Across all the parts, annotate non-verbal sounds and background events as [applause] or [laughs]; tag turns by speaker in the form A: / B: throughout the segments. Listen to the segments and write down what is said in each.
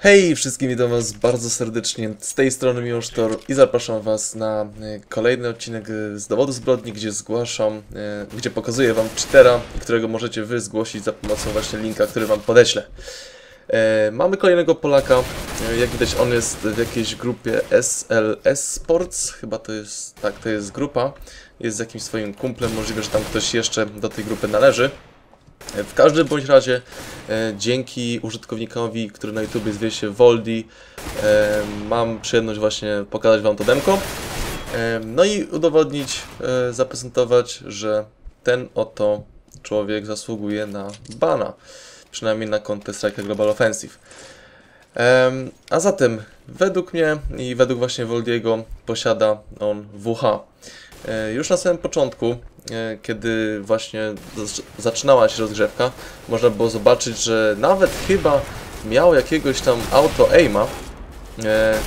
A: Hej wszystkim, witam was bardzo serdecznie. Z tej strony Miłosz Tor i zapraszam was na e, kolejny odcinek e, z dowodu zbrodni, gdzie zgłaszam, e, gdzie pokazuję wam cheatera, którego możecie wy zgłosić za pomocą właśnie linka, który wam podeślę. Mamy kolejnego Polaka, jak widać on jest w jakiejś grupie SLS Sports, chyba to jest, tak, to jest grupa, jest z jakimś swoim kumplem, możliwe, że tam ktoś jeszcze do tej grupy należy. E, W każdym bądź razie e, dzięki użytkownikowi, który na YouTube zwie się Voldi, e, mam przyjemność właśnie pokazać Wam to demko. No i udowodnić, zaprezentować, że ten oto człowiek zasługuje na bana. Przynajmniej na Counter Strike Global Offensive. A zatem, według mnie i według właśnie Voldiego posiada on WH. Już na samym początku, kiedy właśnie zac- zaczynała się rozgrzewka, można było zobaczyć, że nawet chyba miał jakiegoś tam auto-aima, e,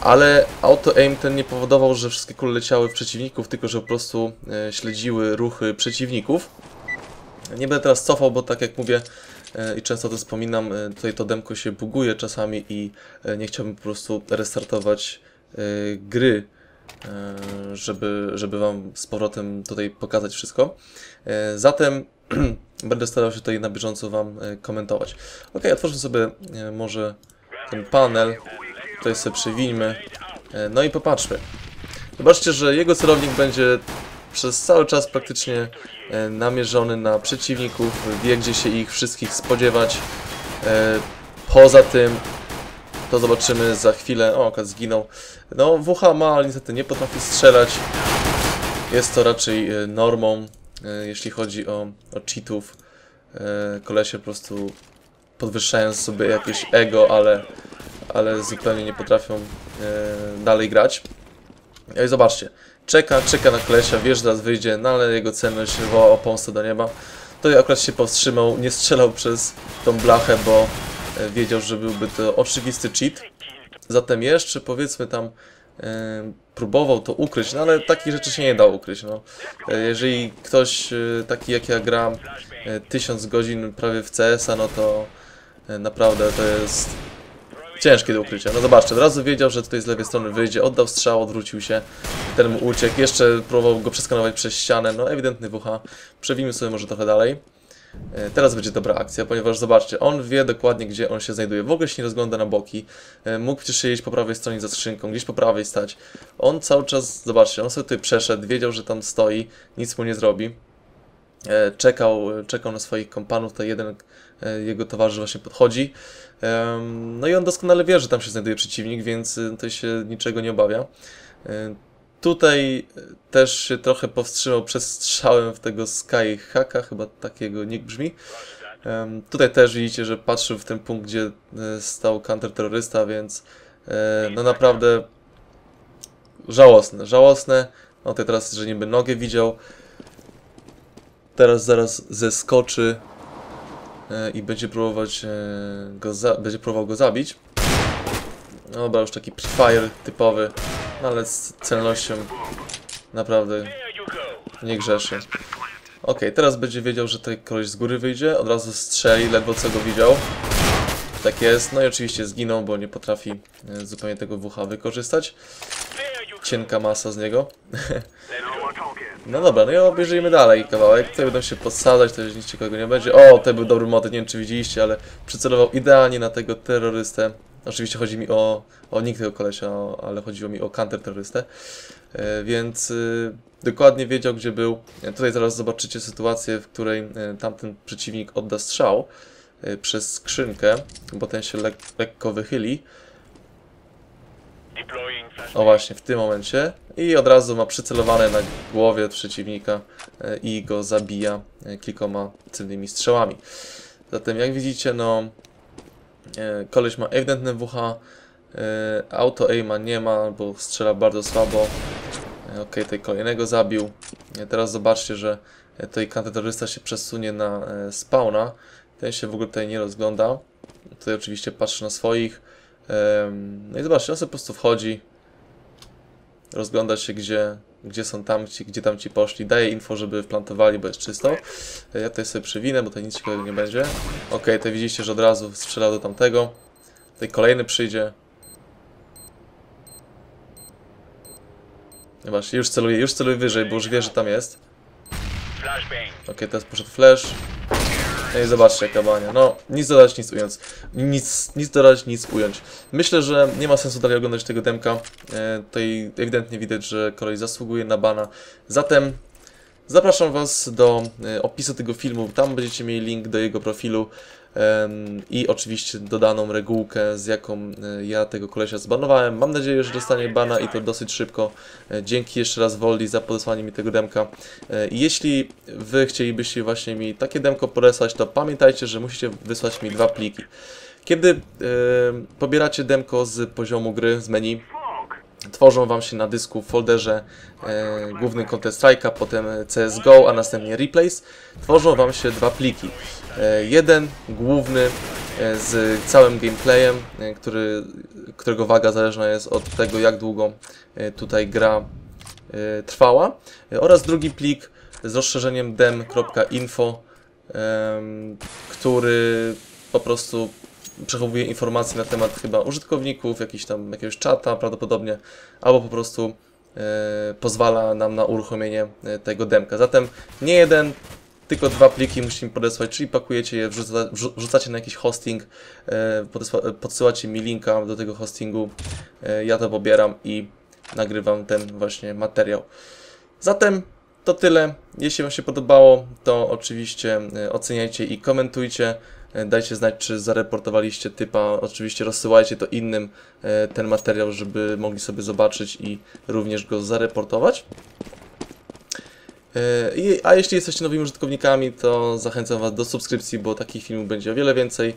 A: ale auto-aim ten nie powodował, że wszystkie kule leciały w przeciwników, tylko że po prostu e, śledziły ruchy przeciwników. Nie będę teraz cofał, bo tak jak mówię e, i często to wspominam, e, tutaj to demko się buguje czasami i e, nie chciałbym po prostu restartować e, gry, e, żeby, żeby Wam z powrotem tutaj pokazać wszystko. E, Zatem [clears throat] będę starał się tutaj na bieżąco Wam e, komentować. Ok, otworzę sobie e, może ten panel, tutaj sobie przywińmy, e, no i popatrzmy. Zobaczcie, że jego celownik będzie przez cały czas praktycznie e, namierzony na przeciwników, wie gdzie się ich wszystkich spodziewać. E, Poza tym, to zobaczymy za chwilę, o, akurat zginął. No, WH ma, ale niestety nie potrafi strzelać. Jest to raczej e, normą, e, jeśli chodzi o, o cheatów. E, Kolesie po prostu podwyższają sobie jakieś ego, ale, ale zupełnie nie potrafią dalej grać. No i zobaczcie, czeka, czeka na kolesia, wie, że zaraz wyjdzie, no ale jego celność woła o pomstę do nieba. To akurat się powstrzymał, nie strzelał przez tą blachę, bo wiedział, że byłby to oczywisty cheat. Zatem jeszcze powiedzmy tam e, próbował to ukryć, no ale takich rzeczy się nie da ukryć. No. E, jeżeli ktoś e, taki jak ja gra e, 1000 godzin prawie w CS-a, no to naprawdę to jest ciężkie do ukrycia. No zobaczcie, od razu wiedział, że tutaj z lewej strony wyjdzie, oddał strzał, odwrócił się, ten mu uciekł, jeszcze próbował go przeskanować przez ścianę, no ewidentny WH. Przewijmy sobie może trochę dalej. E, Teraz będzie dobra akcja, ponieważ zobaczcie, on wie dokładnie gdzie on się znajduje, w ogóle się nie rozgląda na boki, E, mógł przecież siedzieć po prawej stronie za skrzynką, gdzieś po prawej stać. On cały czas, zobaczcie, on sobie tutaj przeszedł, wiedział, że tam stoi, nic mu nie zrobi. E, Czekał, czekał na swoich kompanów, tutaj jeden jego towarzysz właśnie podchodzi. No i on doskonale wie, że tam się znajduje przeciwnik, więc tutaj się niczego nie obawia. Tutaj też się trochę powstrzymał przed strzałem w tego Sky Hacka, chyba takiego nick brzmi. Em, Tutaj też widzicie, że patrzył w ten punkt, gdzie e, stał counterterrorysta, więc e, no naprawdę żałosne, żałosne. No teraz, że niby nogę widział. Teraz zaraz zeskoczy e, i będzie próbować e, go będzie próbował go zabić. No dobra, już taki prefire typowy, ale z celnością naprawdę nie grzeszy. Okej, teraz będzie wiedział, że tutaj koleś z góry wyjdzie, od razu strzeli, ledwo co go widział. Tak jest, no i oczywiście zginął, bo nie potrafi e, zupełnie tego WH wykorzystać. Cienka masa z niego. [laughs] No dobra, no i obejrzyjmy dalej kawałek. Tutaj będą się podsadzać, to już nic ciekawego nie będzie. O, to był dobry motyw, nie wiem czy widzieliście, ale przycelował idealnie na tego terrorystę. Oczywiście chodzi mi o, o nikt tego kolesia, ale chodziło mi o counter-terrorystę. E, więc y, dokładnie wiedział, gdzie był. E, Tutaj zaraz zobaczycie sytuację, w której e, tamten przeciwnik odda strzał przez skrzynkę, bo ten się lek lekko wychyli. O właśnie, w tym momencie. I od razu ma przycelowane na głowie przeciwnika i go zabija kilkoma celnymi strzałami. Zatem jak widzicie, no koleś ma ewidentne WH, e, auto aima nie ma, bo strzela bardzo słabo. E, Ok, tutaj kolejnego zabił. E, Teraz zobaczcie, że e, tutaj kandydarysta się przesunie na e, spawna. Ten się w ogóle tutaj nie rozgląda. Tutaj oczywiście patrzy na swoich. No i zobaczcie, on sobie po prostu wchodzi, rozgląda się gdzie, gdzie są tamci, gdzie tamci poszli, daje info, żeby wplantowali, bo jest czysto. Ja tutaj sobie przewinę, bo tutaj nic ciekawego nie będzie. Ok, to widzicie, że od razu strzela do tamtego. Tutaj kolejny przyjdzie. Zobacz, już celuję, już celuję wyżej, bo już wie, że tam jest. Okej, teraz poszedł flash. No i zobaczcie jaka bania. No, nic dodać, nic ująć. Nic, nic dodać, nic ująć. Myślę, że nie ma sensu dalej oglądać tego demka. E, tutaj ewidentnie widać, że kolej zasługuje na bana. Zatem zapraszam Was do e, opisu tego filmu. Tam będziecie mieli link do jego profilu. I oczywiście dodaną regułkę, z jaką e, ja tego kolesia zbanowałem. Mam nadzieję, że dostanie bana i to dosyć szybko. E, Dzięki jeszcze raz Woldi za podesłanie mi tego demka. E, jeśli Wy chcielibyście właśnie mi takie demko podesłać, to pamiętajcie, że musicie wysłać mi dwa pliki. Kiedy pobieracie demko z poziomu gry, z menu, tworzą Wam się na dysku w folderze e, główny Counter Strike'a, potem CSGO, a następnie Replays. Tworzą Wam się dwa pliki. E, jeden główny e, z całym gameplayem, e, który, którego waga zależna jest od tego, jak długo e, tutaj gra e, trwała, e, oraz drugi plik z rozszerzeniem dem.info, em, który po prostu przechowuje informacje na temat chyba użytkowników, jakiś tam jakiegoś czata prawdopodobnie, albo po prostu e, pozwala nam na uruchomienie e, tego demka. Zatem nie jeden, tylko dwa pliki musicie mi podesłać, czyli pakujecie je, wrzuca, wrzu- wrzucacie na jakiś hosting, e, podsyłacie mi linka do tego hostingu, ja to pobieram i nagrywam ten właśnie materiał. Zatem to tyle. Jeśli Wam się podobało, to oczywiście oceniajcie i komentujcie. E, Dajcie znać, czy zareportowaliście typa. Oczywiście rozsyłajcie to innym e, ten materiał, żeby mogli sobie zobaczyć i również go zareportować. E, A jeśli jesteście nowymi użytkownikami, to zachęcam Was do subskrypcji, bo takich filmów będzie o wiele więcej,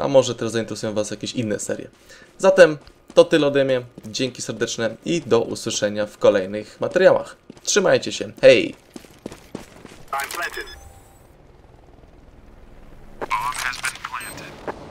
A: a może też zainteresują Was jakieś inne serie. Zatem to tyle ode mnie. Dzięki serdeczne i do usłyszenia w kolejnych materiałach. Trzymajcie się. Hej!
B: has been planted.